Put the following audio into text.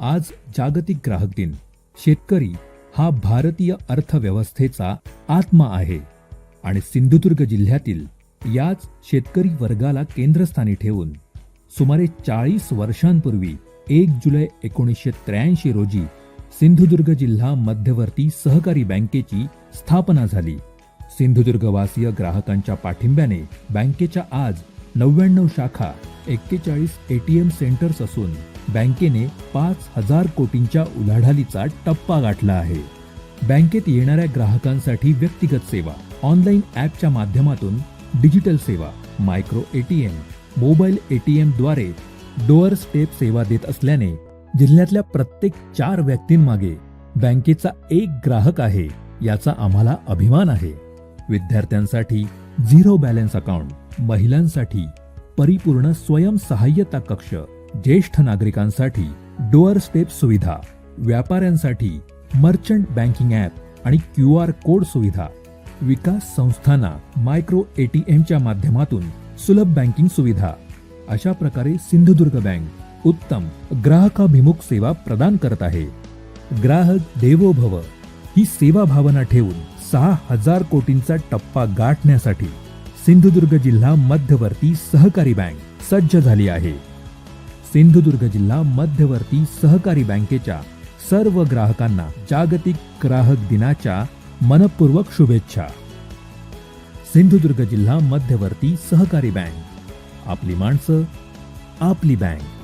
आज जागतिक ग्राहक दिन. शेतकरी हा भारतीय अर्थव्यवस्थेचा आत्मा आहे आणि सिंधुदुर्ग जिल्ह्यातील याच शेतकरी वर्गाला केंद्रस्थानी ठेवून सुमारे चाळीस वर्षांपूर्वी एक जुलै एकोणीसशे त्र्याऐंशी रोजी सिंधुदुर्ग जिल्हा मध्यवर्ती सहकारी बँकेची स्थापना झाली. सिंधुदुर्गवासीय ग्राहकांच्या पाठिंब्याने बँकेच्या आज नव्याण्णव शाखा एक्केचाळीस एटीएम सेंटर्स असून बँकेने पाच हजार कोटींच्या उलाढालीचा टप्पा गाठला आहे. बँकेत येणाऱ्या ग्राहकांसाठी व्यक्तिगत सेवा ऑनलाईन ॲपच्या माध्यमातून डिजिटल सेवा मायक्रो एटीएम मोबाईल एटीएमद्वारे डोअर स्टेप सेवा देत असल्याने जिल्ह्यातल्या प्रत्येक चार व्यक्तींमागे बँकेचा एक ग्राहक आहे याचा आम्हाला अभिमान आहे. विद्यार्थ्यांसाठी झिरो बॅलन्स अकाउंट महिलांसाठी परिपूर्ण स्वयंसहाय्यता कक्ष ज्येष्ठ नागरिकांसाठी डोअर स्टेप सुविधा व्यापाऱ्यांसाठी मर्चंट बँकिंग ॲप आणि क्यू आर कोड सुविधा. विकास संस्थांना मायक्रो एटीएमच्या माध्यमातून सुलभ बँकिंग सुविधा. अशा प्रकारे सिंधुदुर्ग बँक उत्तम ग्राहकाभिमुख सेवा प्रदान करत आहे. ग्राहक देवो भव ही सेवा भावना ठेवून सहा हजार कोटींचा टप्पा गाठण्यासाठी सिंधुदुर्ग जिल्हा मध्यवर्ती सहकारी बँक सज्ज झाली आहे. सिंधुदुर्ग जिल्हा मध्यवर्ती सहकारी बँकेच्या सर्व ग्राहकांना जागतिक ग्राहक दिनाच्या मनपूर्वक शुभेच्छा. सिंधुदुर्ग जिल्हा मध्यवर्ती सहकारी बँक. आपली माणसं आपली बँक.